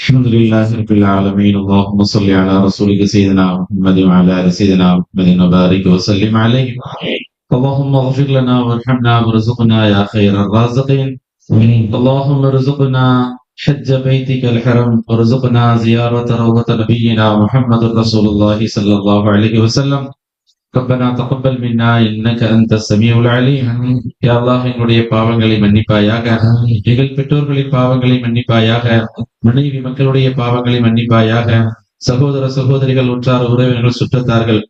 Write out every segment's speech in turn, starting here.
الحمد لله رب العالمين. اللهم صل على رسولك سيدنا محمد وعلى آل سيدنا محمد وبارك وسلم عليه. اللهم اغفر لنا وارحمنا وارزقنا يا خير الرازقين. اللهم ارزقنا حج بيتك الحرم وارزقنا زيارة روضة نبينا محمد رسول الله صلى الله عليه وسلم. ربنا تقبل منا انك انت السميع العليم يا الله எங்களுடைய பாவங்களை மன்னிப்பாயாக எங்கள் பெற்றோர்களின் பாவங்களை மன்னிப்பாயாக மனைவி மக்களுடைய பாவங்களை மன்னிப்பாயாக சகோதர சகோதரிகள் உற்றார் உறவினர்கள் சுற்றத்தார்கள்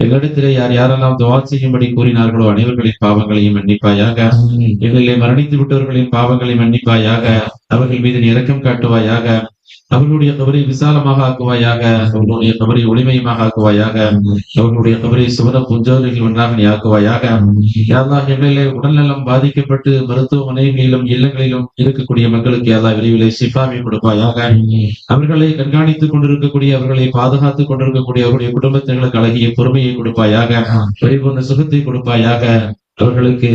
எங்களிடத்திலே யார் யாரெல்லாம் துவா செய்யும்படி கூறினார்களோ அனைவர்களின் பாவங்களையும் மன்னிப்பாயாக எங்களிலே மரணித்து விட்டவர்களின் பாவங்களை மன்னிப்பாயாக அவர்கள் மீது நீ இரக்கம் காட்டுவாயாக அவர்களுடைய கபரை விசாலமாக ஆக்குவாயாக அவர்களுடைய கபரை ஒளிமயமாக ஆக்குவாயாக அவர்களுடைய கபரை சுவன புஞ்சோரிகள் ஒன்றாக நீ ஆக்குவாயாக. யாரெல்லாம் எங்களிலே உடல்நலம் பாதிக்கப்பட்டு மருத்துவமனைகளிலும் இல்லங்களிலும் இருக்கக்கூடிய மக்களுக்கு யாரா விரைவிலே சிஃபாவை கொடுப்பாயாக. அவர்களை கண்காணித்துக் கொண்டிருக்கக்கூடிய அவர்களை பாதுகாத்துக் கொண்டிருக்கக்கூடிய அவருடைய குடும்பத்தினர்களுக்கு அழகிய பொறுமையை கொடுப்பாயாக பரிபூர்ண சுகத்தை கொடுப்பாயாக. அவர்களுக்கு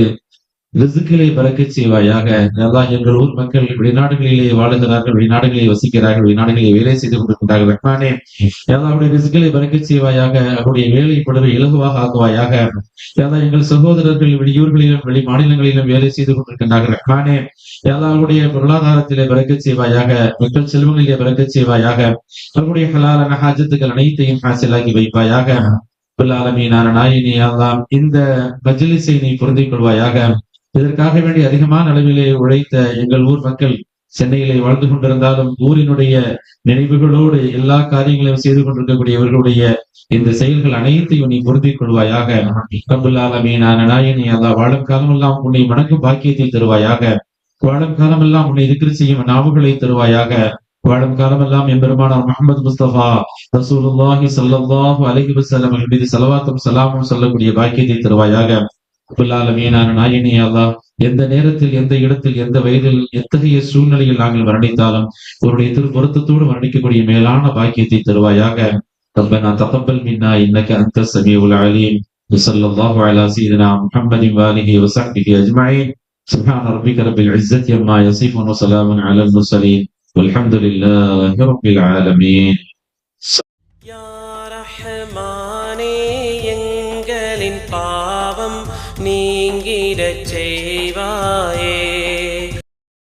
ரிசுக்களை பறக்கச் செய்வாயாக. நல்லா எங்கள் ஊர் மக்கள் வெளிநாடுகளிலே வாழுகிறார்கள் வெளிநாடுகளிலே வசிக்கிறார்கள் வெளிநாடுகளிலே வேலை செய்து கொண்டிருக்கிறார்கள் ரஹ்மானே அல்லாஹ்வுடைய ரிசுக்களை பறக்கச் செய்வாயாக அவருடைய வேலை படுவை இலகுவாக ஆக்குவாயாக. அல்லாஹ் எங்கள் சகோதரர்கள் வெளியூர்களிலும் வெளி மாநிலங்களிலும் வேலை செய்து கொண்டிருக்கின்றார்கள். ரஹ்மானே அல்லாஹ்வுடைய பொருளாதாரத்திலே பறக்கச் செய்வாயாக மக்கள் செல்வங்களிலே பறக்கச் செய்வாயாக. அவருடைய ஹலாலான ஹாஜத்துக்கள் அனைத்தையும் ஹாசிலாகி வைப்பாயாக. ஆலமீனான நாயினி அல்லாம் இந்த மஜ்லிஸை நீ பொருந்திக் கொள்வாயாக. இதற்காக வேண்டி அதிகமான அளவிலே உழைத்த எங்கள் ஊர் மக்கள் சென்னையிலே வாழ்ந்து கொண்டிருந்தாலும் ஊரினுடைய நினைவுகளோடு எல்லா காரியங்களையும் செய்து கொண்டிருக்கக்கூடியவர்களுடைய இந்த செயல்கள் அனைத்தையும் நீ பொருந்திக் கொள்வாயாக. கபுல்லாலமீனான நாயனி அல்லா வாழும் காலமெல்லாம் உன்னை மணக்கும் பாக்கியத்தை தருவாயாக. வாழும் காலமெல்லாம் உன்னை இருக்கிற செய்யும் நாவுகளை தருவாயாக. வாழும் காலமெல்லாம் எம்பெருமானார் முகமது முஸ்தபா ரசூலுல்லாஹி ஸல்லல்லாஹு அலஹி வசலம் மீது செலவாத்தம் சலாமும் சொல்லக்கூடிய பாக்கியத்தை தருவாயாக. குல்லாலமீனான நாயனி அல்லாஹ் எந்த நேரத்தில் எந்த இடத்தில் எந்த வயதில் எத்தகைய சூழ்நிலையில் நாங்கள் மரணித்தாலும் உன்னுடைய திரு பொருத்தத்தோடு மரணிக்கக்கூடிய மேலான பாக்கியத்தை தருவாயாக ربنا تقبل منا انك انت السميع العليم وصلى الله على سيدنا محمد واله وصحبه اجمعين سبحان ربك رب العزه عما يصفون وسلام على المرسلين والحمد لله رب العالمين يا நீங்கிடச் செய்வாயே.